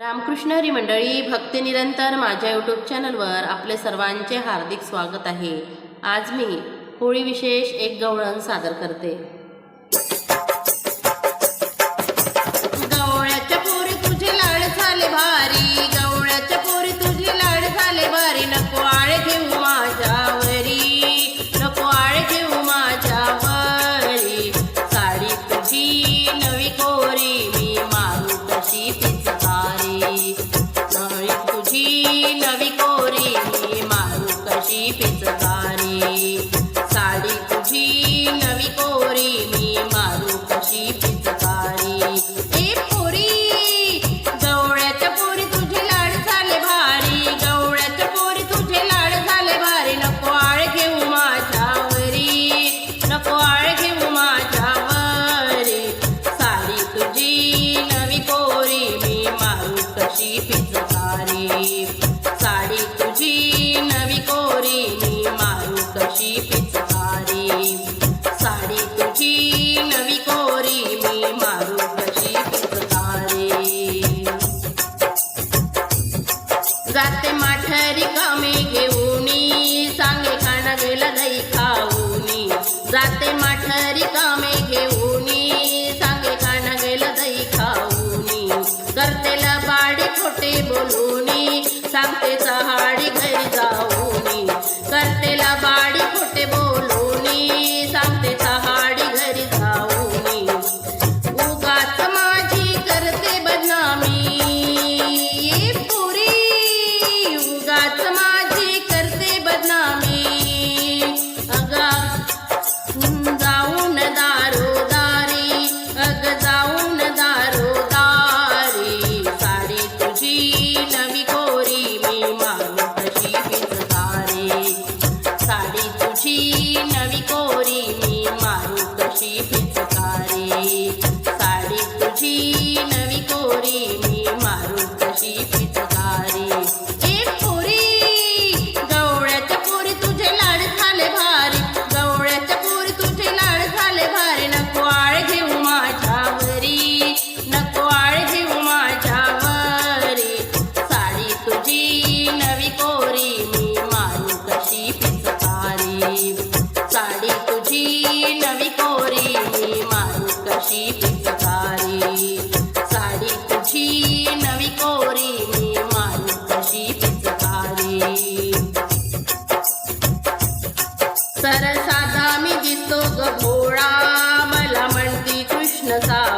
रामकृष्ण हरी मंडळी भक्ती निरंतर माझ्या यूट्यूब चॅनलवर आपले सर्वांचे हार्दिक स्वागत आहे. आज मी होळी विशेष एक गवळण सादर करते. हरी बोलूनी सांगते चहा. सर साधा मी दिसतो गोळा मला म्हणती कृष्ण सा